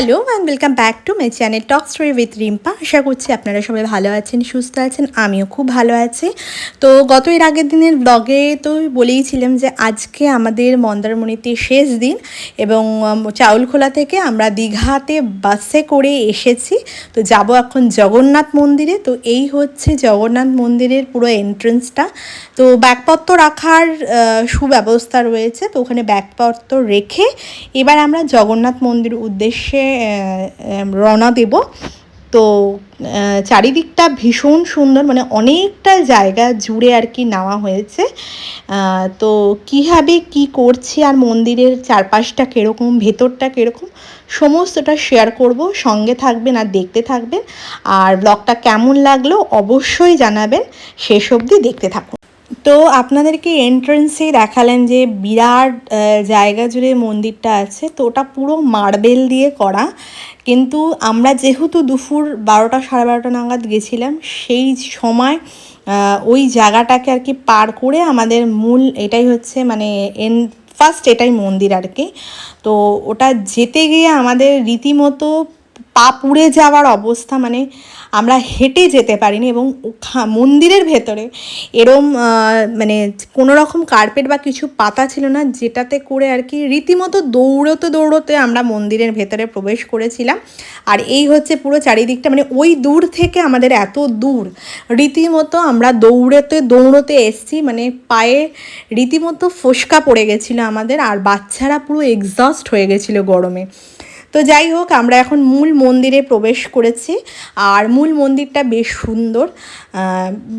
Hello and welcome back to my channel talk story with Rimpa আশা করছি আপনারা সবাই ভালো আছেন, সুস্থ আছেন, আমিও খুব ভালো আছি। তো গত এর আগের দিনের ব্লগে তো বলেইছিলাম যে আজকে আমাদের মন্দারমণিতে শেষ দিন এবং চাউলখোলা থেকে আমরা দীঘাতে বাসে করে এসেছি। তো যাব এখন জগন্নাথ মন্দিরে। তো এই হচ্ছে জগন্নাথ মন্দিরের পুরো এন্ট্রেন্সটা তো ব্যাগপত্র রাখার সুব্যবস্থা রয়েছে। তো ওখানে ব্যাগপত্র রেখে এবার আমরা জগন্নাথ মন্দির উদ্দেশ্যে রওনা দেব। তো চারিদিকটা ভীষণ সুন্দর মানে অনেকটা জায়গা জুড়ে আর কি নেওয়া হয়েছে। তো কীভাবে কি করছি আর মন্দিরের চারপাশটা কীরকম, ভেতরটা কীরকম, সমস্তটা শেয়ার করব। সঙ্গে থাকবেন আর দেখতে থাকবেন। আর ব্লগটা কেমন লাগল অবশ্যই জানাবেন। শেষ অবধি দেখতে থাকুন। তো আপনাদেরকে এন্ট্রেন্সে দেখালেন যে বিরাট জায়গা জুড়ে মন্দিরটা আছে, তো ওটা পুরো মার্বেল দিয়ে করা। কিন্তু আমরা যেহেতু দুপুর বারোটা সাড়ে বারোটা নাগাদ গেছিলাম, সেই সময় ওই জায়গাটাকে আর কি পার করে আমাদের মূল এটাই হচ্ছে মানে এন ফার্স্ট এটাই মন্দির আর কি। তো ওটা যেতে গিয়ে আমাদের রীতিমতো পা পুড়ে যাওয়ার অবস্থা মানে আমরা হেঁটে যেতে পারিনি এবং মন্দিরের ভেতরে এরম মানে কোনো রকম কার্পেট বা কিছু পাতা ছিল না, যেটাতে করে আর কি রীতিমতো দৌড়তে দৌড়তে আমরা মন্দিরের ভেতরে প্রবেশ করেছিলাম। আর এই হচ্ছে পুরো চারিদিকটা মানে ওই দূর থেকে আমাদের এত দূর, রীতিমতো আমরা দৌড়তে দৌড়তে এসছি মানে পায়ে রীতিমতো ফোসকা পড়ে গেছিল আমাদের, আর বাচ্চারা পুরো এক্সস্ট হয়ে গেছিল গরমে। তো যাই হোক, আমরা এখন মূল মন্দিরে প্রবেশ করেছি। আর মূল মন্দিরটা বেশ সুন্দর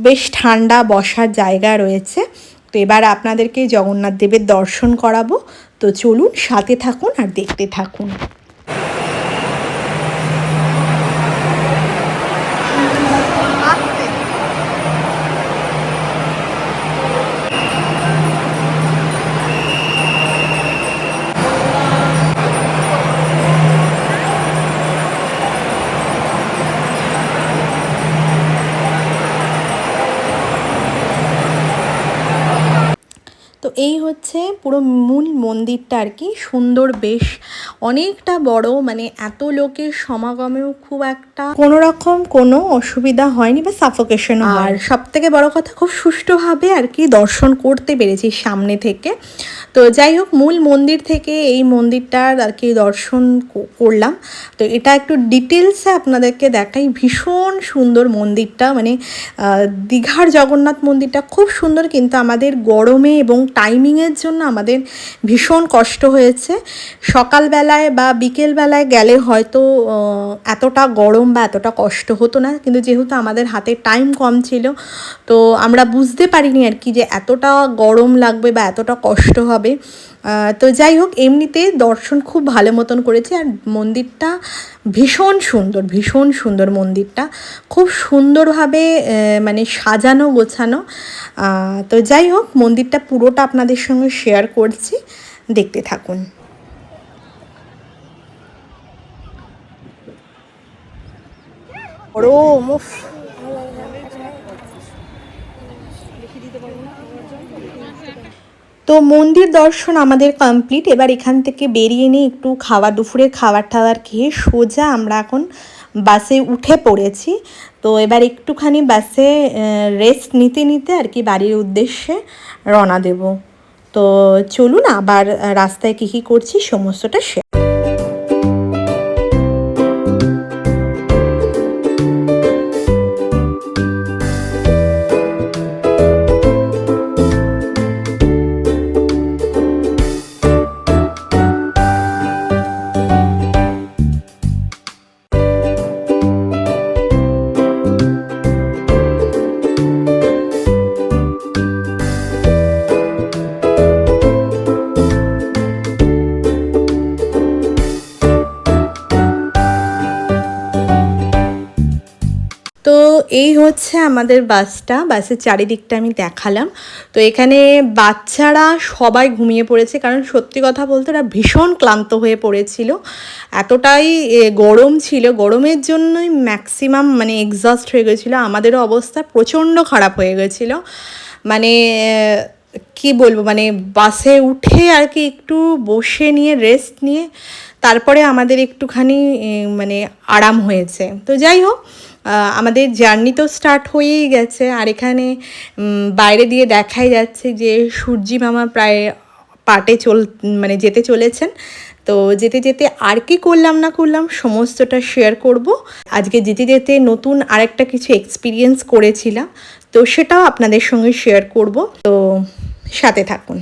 বেশ ঠান্ডা বসার জায়গা রয়েছে। তো এবার আপনাদেরকে জগন্নাথ দেবের দর্শন করাবো। তো চলুন, সাথে থাকুন আর দেখতে থাকুন। পুরো মূল মন্দিরটা আর কি সুন্দর বেশ। অনেকটা বড় মানে এত লোকের সমাগমেও খুব একটা কোনো রকম কোনো অসুবিধা হয়নি বা সাফোকেশন আর সব থেকে বড় কথা খুব সুষ্ঠুভাবে আর কি দর্শন করতে পেরেছি সামনে থেকে। তো যাই হোক মূল মন্দির থেকে এই মন্দিরটার আর কি দর্শন করলাম। তো এটা একটু ডিটেলসে আপনাদেরকে দেখাই। ভীষণ সুন্দর মন্দিরটা মানে দীঘার জগন্নাথ মন্দিরটা খুব সুন্দর কিন্তু আমাদের গরমে এবং টাইমিংয়ের জন্য আমাদের ভীষণ কষ্ট হয়েছে। সকালবেলায় বা বিকেলবেলায় গেলে হয়তো এতটা গরম বা এতটা কষ্ট হতো না। কিন্তু যেহেতু আমাদের হাতে টাইম কম ছিল, তো আমরা বুঝতে পারিনি আর কি যে এতটা গরম লাগবে বা এতটা কষ্ট হবে। তো যাই হোক, এমনিতে দর্শন খুব ভালো মতন করেছি আর মন্দিরটা ভীষণ সুন্দর ভীষণ সুন্দর মন্দিরটা। খুব সুন্দরভাবে মানে সাজানো, গোছানো। তো যাই হোক, মন্দিরটা পুরোটা আপনাদের সঙ্গে শেয়ার করছি। দেখতে থাকুন। তো মন্দির দর্শন আমাদের কমপ্লিট এবার এখান থেকে বেরিয়ে নিয়ে একটু খাওয়া, দুপুরের খাবার টাবার খেয়ে সোজা আমরা এখন বাসে উঠে পড়েছি। তো এবার একটুখানি বাসে রেস্ট নিতে নিতে আর কি বাড়ির উদ্দেশ্যে রওনা দেব। তো চলুন আবার রাস্তায় কী কী করছি, সমস্তটা শেয়ার হচ্ছে আমাদের বাসটা, বাসের চারিদিকটা আমি দেখালাম। তো এখানে বাচ্চারা সবাই ঘুমিয়ে পড়েছে, কারণ সত্যি কথা বলতে ওরা ভীষণ ক্লান্ত হয়ে পড়েছিল। এতটাই গরম ছিল। গরমের জন্যই ম্যাক্সিমাম মানে এক্সস্ট হয়ে গেছিল। আমাদেরও অবস্থা প্রচণ্ড খারাপ হয়ে গেছিল। মানে কি বলব? মানে বাসে উঠে আর কি একটু বসে নিয়ে রেস্ট নিয়ে, তারপরে আমাদের একটুখানি মানে আরাম হয়েছে। তো যাই হোক আমাদের জার্নি তো স্টার্ট হয়েই গেছে আর এখানে বাইরে দিয়ে দেখাই যাচ্ছে যে সূর্যি মামা প্রায় পাটে চল মানে যেতে চলেছেন। তো যেতে যেতে আর কি করলাম না করলাম সমস্তটা শেয়ার করব। আজকে যেতে যেতে নতুন আরেকটা কিছু এক্সপিরিয়েন্স করেছিলাম। তো সেটাও আপনাদের সঙ্গে শেয়ার করব। তো সাথে থাকুন।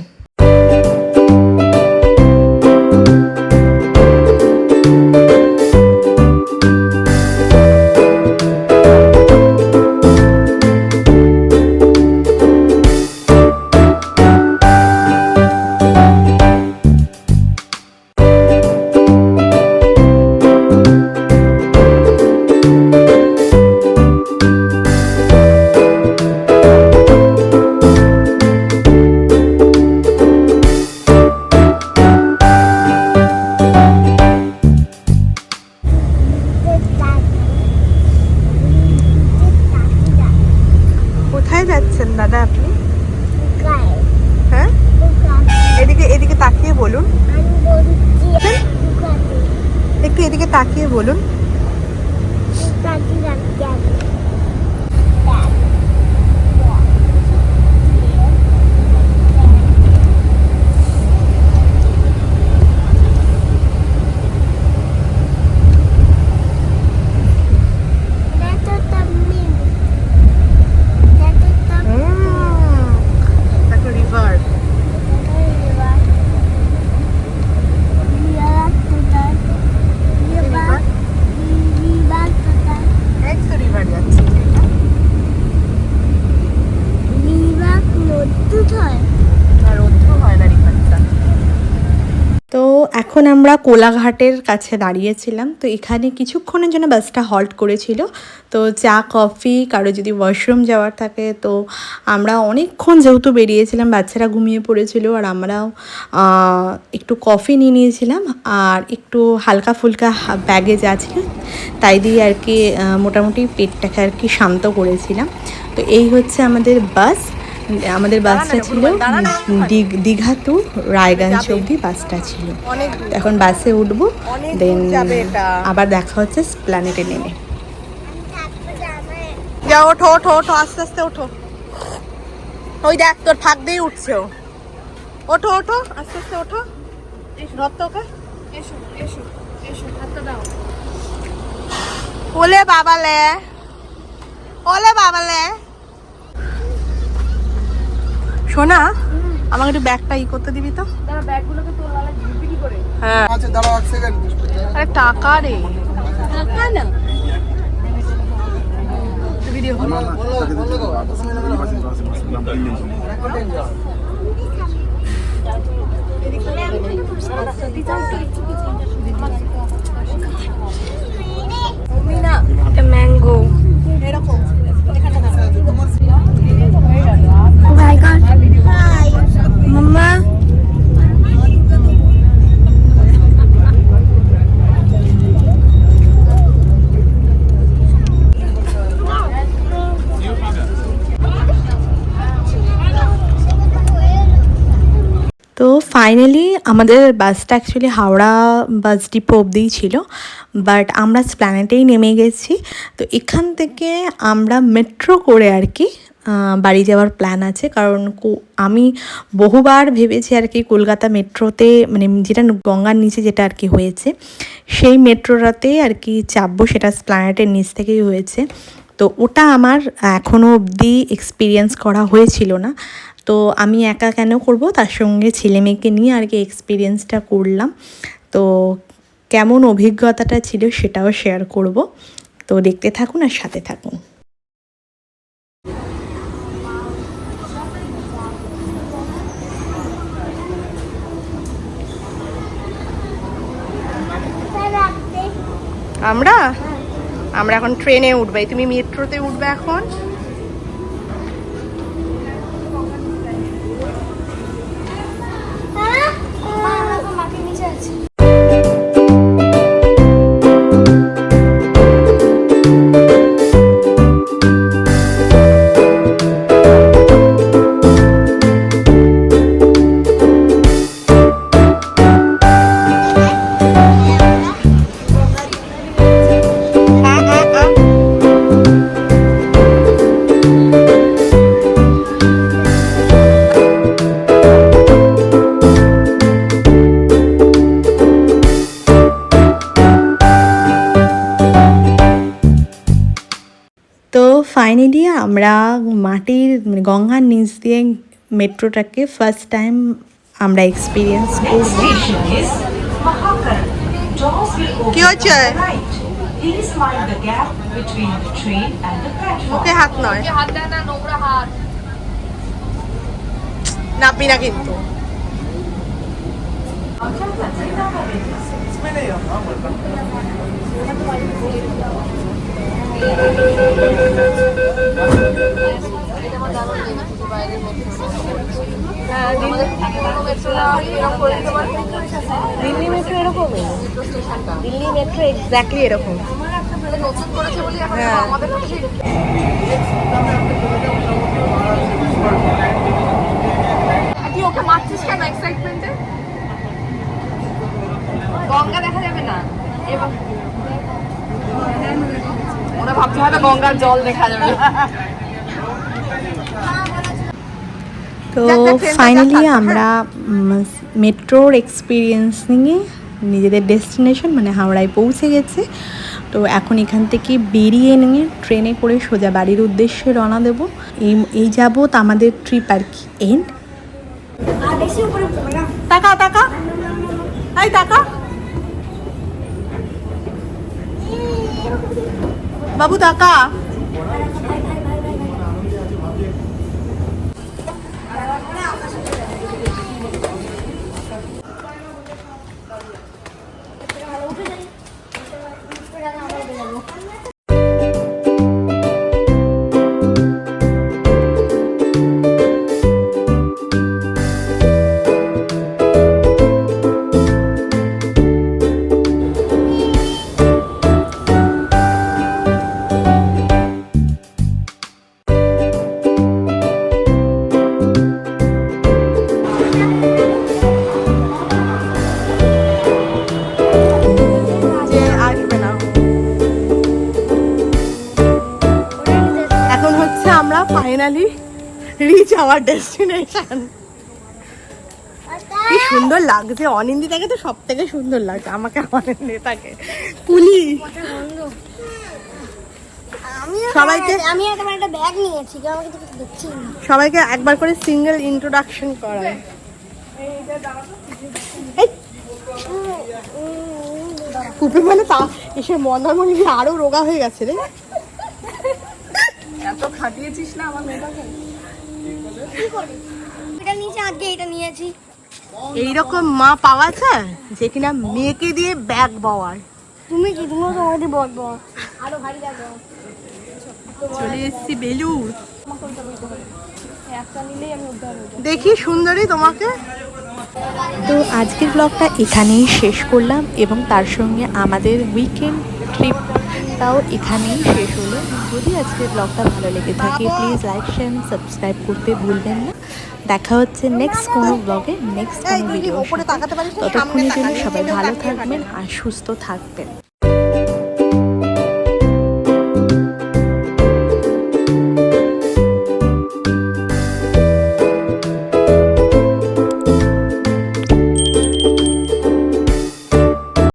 দাদা আপনি? হ্যাঁ? এদিকে এদিকে তাকিয়ে বলুন। একটু এদিকে তাকিয়ে বলুন একটা রিভার এক তো রিভার যাচ্ছে আর রৌদ্র হয় না রিভারটা তো এখন আমরা কোলাঘাটের কাছে দাঁড়িয়েছিলাম। তো এখানে কিছুক্ষণের জন্য বাসটা হল্ট করেছিল। তো চা, কফি, কারও যদি ওয়াশরুম যাওয়ার থাকে, তো আমরা অনেকক্ষণ যেহেতু বেরিয়েছিলাম, বাচ্চারা ঘুমিয়ে পড়েছিল আর আমরাও একটু কফি নিয়ে নিয়েছিলাম আর একটু হালকা ফুলকা ব্যাগে যা ছিল, তাই দিয়ে আর কি মোটামুটি পেটটাকে আর কি শান্ত করেছিলাম। তো এই হচ্ছে আমাদের বাস। আমাদের বাসটা ছিল দিঘ- দীঘা টু রায়গঞ্জ অবধি বাসটা ছিল। অনেক এখন বাসে উঠবো দেন আবার দেখা হচ্ছে প্ল্যানেটে নেমে। যা ওঠো ওঠো ওঠো আস্তে আস্তে ওঠো। ওই দেখ তোর ফাঁক দিয়ে উঠছে ও। ওঠো ওঠো আস্তে আস্তে ওঠো। ধর তো ওকে ওলে বাবালে। ওলে বাবালে। শোনা আমাকে একটু ব্যাগটা ই করতে দিবি তো? হ্যাঁ। আচ্ছা আরে টাকা রে। টাকা না। ভিডিও ম্যাঙ্গো এরকম Mama. তো ফাইনালি আমাদের বাসটা অ্যাকচুয়ালি হাওড়া বাস ডিপো অবধিই ছিল বাট আমরা প্ল্যানেটেই নেমে গেছি। তো এখান থেকে আমরা মেট্রো করে আর কি বাড়ি যাওয়ার প্ল্যান আছে। কারণ আমি বহুবার ভেবেছি আর কি কলকাতা মেট্রোতে মানে যেটা গঙ্গার নিচে যেটা আর কি হয়েছে, সেই মেট্রোটাতে আর কি চাপবো সেটা প্ল্যানেটের নিচ থেকেই হয়েছে। তো ওটা আমার এখনও অবধি এক্সপিরিয়েন্স করা হয়েছিল না। তো আমি একা কেন করব? তার সঙ্গে ছেলে মেয়েকে নিয়ে আর কি এক্সপিরিয়েন্সটা করলাম। তো কেমন অভিজ্ঞতাটা ছিল সেটাও শেয়ার করব। তো দেখতে থাকুন আর সাথে থাকুন। আমরা? আমরা এখন ট্রেনে উঠবে। তুমি মেট্রোতে উঠবে এখন? আমরা মাটির মানে গঙ্গার নিচ দিয়ে মেট্রোটাকে ফার্স্ট টাইম আমরা এক্সপিরিয়েন্স করব Station is Mahakal. Doors will open কি হয়েছে? on the right. Please mind the gap between the train and the platform. মুখে হাত নয় হাত দেয় না নোংরা হাত নাববি না কিন্তু দিল্লি মেট্রো এরকমই? দিল্লি মেট্রো এক্স্যাক্টলি এরকম। হ্যাঁ। ওকে মারছিস কেন এক্সাইটমেন্টে গঙ্গা দেখা যাবে না। এবার ওরা ভাবছে হয়তো গঙ্গার জল দেখা যাবে। তো ফাইনালি। আমরা মেট্রোর এক্সপিরিয়েন্স নিয়ে নিজেদের ডেস্টিনেশন মানে হাওড়ায় পৌঁছে গেছে। তো এখন এখান থেকে বেরিয়ে নিয়ে ট্রেনে করে সোজা বাড়ির উদ্দেশ্যে রওনা দেবো। এই এই যাবৎ আমাদের ট্রিপ আর কি এন্ড এই টাকা বাবু টাকা আওয়ার ডেস্টিনেশন কি সুন্দর লাগছে। অনিন্দিতাকে তো সব থেকে সুন্দর লাগছে। আমাকে অনিন্দিতাকে। কুলি সবাইকে আমি তোমার একটা ব্যাগ নিয়েছি কেউ আমাকে তো কিছু দিচ্ছি না। সবাইকে একবার করে সিঙ্গেল ইন্ট্রোডাকশন করায় এই, কুপি মানে তা এসে মন্দারমণি আরও রোগা হয়ে গেছে রে। এটা নিয়েছি আজকে এটা নিয়েছি। এইরকম মা পাওয়া যায় যে কিনা মেয়েকে দিয়ে ব্যাগ পাওয়ার তুমি কি তুমিও তো আমাদের আরও ভারী যাবে চলে এসেছি বেলুর দেখি সুন্দরী তোমাকে। তো আজকের ব্লগটা এখানেই শেষ করলাম এবং তার সঙ্গে আমাদের উইকেন্ড ট্রিপটাও এখানেই শেষ হলো। যদি আজকের ব্লগটা ভালো লেগে থাকে প্লিজ লাইক শেয়ার সাবস্ক্রাইব করতে ভুলবেন না। দেখা হচ্ছে নেক্সট কোনো ব্লগে নেক্সট কোনো ভিডিও ততক্ষণের জন্য সবাই ভালো থাকবেন আর সুস্থ থাকবেন।